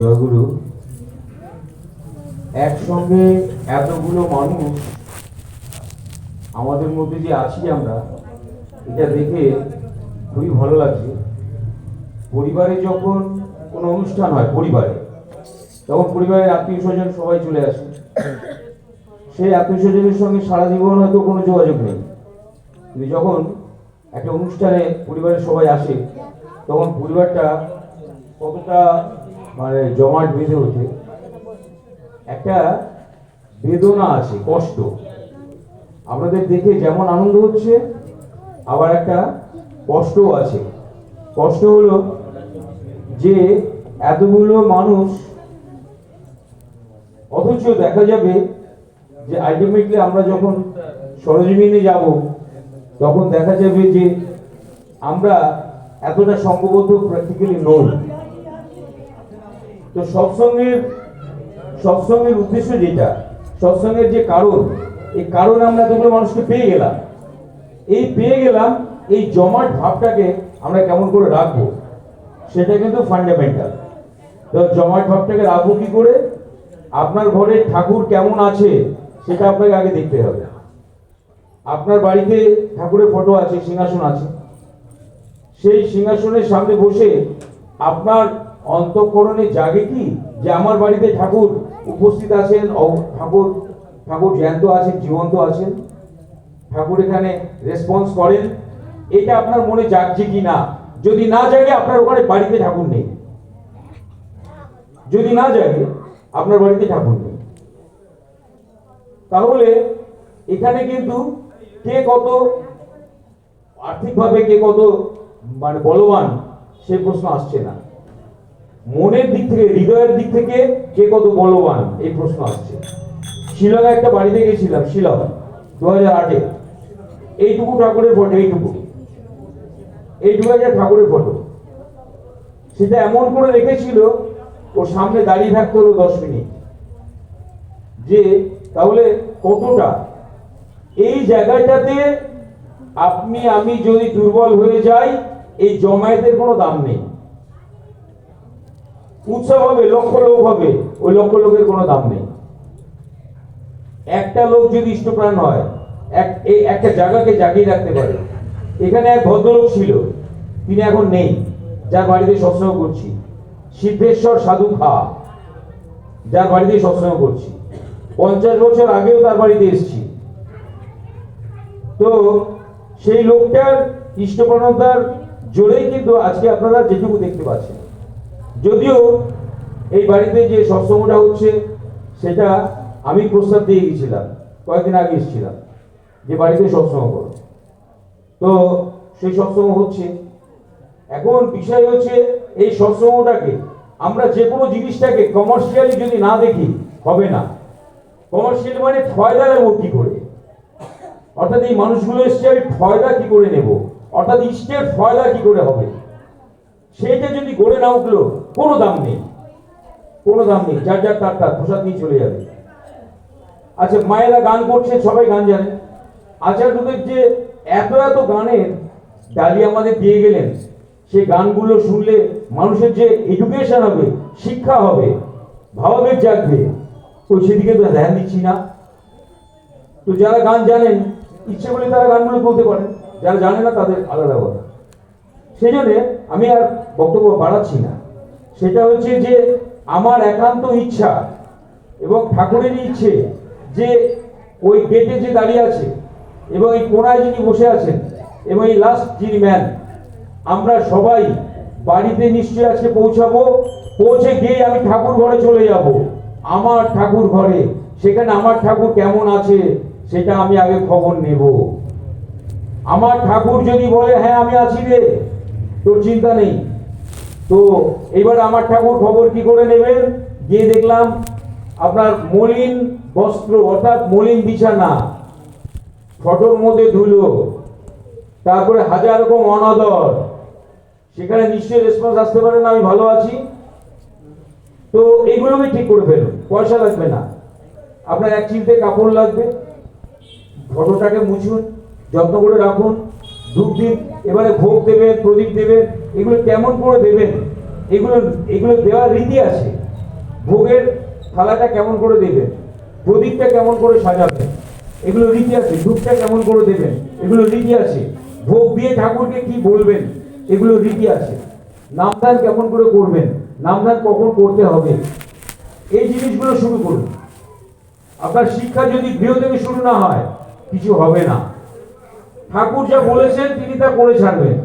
জয়গুরু একসঙ্গে এতগুলো মানুষ আমাদের মধ্যে যে আছি আমরা, এটা দেখে খুবই ভালো লাগছে। পরিবারে যখন কোনো অনুষ্ঠান হয়, পরিবারে, তখন পরিবারের আত্মীয় স্বজন সবাই চলে আসে। সেই আত্মীয় স্বজনের সঙ্গে সারা জীবন হয়তো কোনো যোগাযোগ নেই। কিন্তু যখন একটা অনুষ্ঠানে পরিবারের সবাই আসে, তখন পরিবারটা কতটা মানে জমাট বেঁধে ওঠে। একটা বেদনা আছে, কষ্ট। আপনাদের দেখে যেমন আনন্দ হচ্ছে, আবার একটা কষ্টও আছে। কষ্ট হলো যে এতগুলো মানুষ, অথচ দেখা যাবে যে আলটিমেটলি আমরা যখন সরজমিনে যাব, তখন দেখা যাবে যে আমরা এতটা সম্ভবত প্র্যাকটিক্যালি নই। তো সৎসঙ্গের সৎসঙ্গের উদ্দেশ্য যেটা, সৎসঙ্গের যে কারণ, এই কারণ আমরা এতগুলো মানুষকে পেয়ে গেলাম। এই পেয়ে গেলাম, এই জমাট ভাবটাকে আমরা কেমন করে রাখব, সেটা কিন্তু ফান্ডামেন্টাল তো জমাট ভাবটাকে রাখব কি করে? আপনার ঘরে ঠাকুর কেমন আছে, সেটা আপনাকে আগে দেখতে হবে। আপনার বাড়িতে ঠাকুরের ফটো আছে, সিংহাসন আছে। সেই সিংহাসনের সামনে বসে আপনার অন্তঃকরণে জাগে কি? যে আমার বাড়িতে ঠাকুর উপস্থিত আছেন ঠাকুর ঠাকুর জ্যান্ত আছেন, জীবন্ত আছেন। ঠাকুর এখানে রেসপন্স করেন। এটা আপনার মনে জাগছে কি না? যদি না জাগে, আপনার ওখানে বাড়িতে ঠাকুর নেই। যদি না জাগে, আপনার বাড়িতে ঠাকুর নেই। তাহলে এখানে কিন্তু কে কত আর্থিকভাবে কে কত মানে বলবান, সে প্রশ্ন আসছে না। মনের দিক থেকে, হৃদয়ের দিক থেকে কে কত বলবান? এই প্রশ্ন আসছে। শিলংয়ে একটা বাড়িতে গেছিলাম, শিলং দু হাজার আটে। এইটুকু ঠাকুরের ফটো এইটুকু। এইটুকু একটা ঠাকুরের ফটো সেটা এমন করে রেখেছিল, ওর সামনে দাঁড়িয়ে থাকতে হলো দশ মিনিট। যে, তাহলে কতটা? এই জায়গাটাতে আপনি, আমি যদি দুর্বল হয়ে যাই, এই জমায়েতের কোনো দাম নেই। উৎসব হবে, লক্ষ লোক হবে, ওই লক্ষ লোকের কোনো দাম নেই। একটা লোক যদি ইষ্টপ্রাণ হয়, এক, এই একটা জায়গাকে জাগিয়ে রাখতে পারে। এখানে এক ভদ্রলোক ছিল, তিনি এখন নেই, যার বাড়িতে সৎসঙ্গ করছি। সিদ্ধেশ্বর সাধু খা, যার বাড়িতে সৎসঙ্গ করছি। পঞ্চাশ বছর আগেও তার বাড়িতে এসেছি। তো সেই লোকটার ইষ্টপ্রণতার জোরেই কিন্তু আজকে আপনারা যেটুকু দেখতে পাচ্ছেন। যদিও এই বাড়িতে যে সৎসঙ্গটা হচ্ছে, সেটা আমি প্রস্তাব দিয়ে গেছিলাম কয়েকদিন আগে এসেছিলাম, যে বাড়িতে সৎসঙ্গ করো। তো সেই সৎসঙ্গ হচ্ছে, এখন বিষয় হচ্ছে এই সৎসঙ্গটাকে, আমরা যে কোনো জিনিসটাকে কমার্শিয়ালি যদি না দেখি, হবে না। কমার্শিয়াল মানে ফয়দা নেব কি করে? অর্থাৎ এই মানুষগুলো এসছে, আমি ফয়দা কি করে নেব? অর্থাৎ ইষ্টের ফয়দা কি করে হবে? সেইটা যদি গড়ে না উঠল, কোনো দাম নেই। কোনো দাম নেই। যার যার তার তার, প্রসাদ নিয়ে চলে যাবে। আচ্ছা মায়েরা গান করছে, সবাই গান জানে। আচার্যদের যে এত এত গানের ডালি আমাদের দিয়ে গেলেন, সেই গানগুলো শুনলে মানুষের যে এডুকেশন হবে, শিক্ষা হবে, ভাবাবেগ জাগবে, ওই সেদিকে তো ধ্যান দিচ্ছি না। তো যারা গান জানেন, ইচ্ছে করলে তারা গানগুলো বলতে পারেন। যারা জানে না, তাদের আলাদা কথা। সেই জন্যে আমি আর বক্তব্য বাড়াচ্ছি না। সেটা হচ্ছে যে আমার একান্ত ইচ্ছা এবং ঠাকুরেরই ইচ্ছে যে ওই গেটে যে দাঁড়িয়ে আছে এবং এই কোনায় যিনি বসে আছেন এবং এই লাস্ট যিনি ম্যান আমরা সবাই বাড়িতে নিশ্চয়ই আজকে পৌঁছাবো। পৌঁছে গিয়ে আমি ঠাকুর ঘরে চলে যাব। আমার ঠাকুর ঘরে। সেখানে আমার ঠাকুর কেমন আছে সেটা আমি আগে খবর নেব। আমার ঠাকুর যদি বলে হ্যাঁ আমি আছি রে। তোর চিন্তা নেই। তো এবার আমার ঠাকুর খবর কি করে নেবেন? গিয়ে দেখলাম আপনার মলিন বস্ত্র, অর্থাৎ মলিন বিছানা। ফটোর মধ্যে ধুলো, তারপরে হাজার রকম অনাদর। সেখানে নিশ্চয়ই রেসপন্স আসতে পারে না, আমি ভালো আছি। তো এইগুলোকে ঠিক করে ফেলুন পয়সা লাগবে না। আপনার এক চিলতে কাপড় লাগবে। ফটোটাকে মুছুন, যত্ন করে রাখুন। ধূপ এবারে ভোগ দেবেন প্রদীপ দেবেন এগুলো কেমন করে দেবেন এগুলো এগুলো দেওয়ার রীতি আছে। ভোগের থালাটা কেমন করে দেবেন প্রদীপটা কেমন করে সাজাবেন এগুলো রীতি আছে। ধূপটা কেমন করে দেবেন এগুলো রীতি আছে। ভোগ দিয়ে ঠাকুরকে কি বলবেন? এগুলো রীতি আছে। নামদান কেমন করে করবেন? নামদান কখন করতে হবে? এই জিনিসগুলো শুরু করুন। আপনার শিক্ষা যদি গৃহ থেকে শুরু না হয়, কিছু হবে না। ঠাকুর যা বলেছেন তিনি তা করে ছাড়বেন।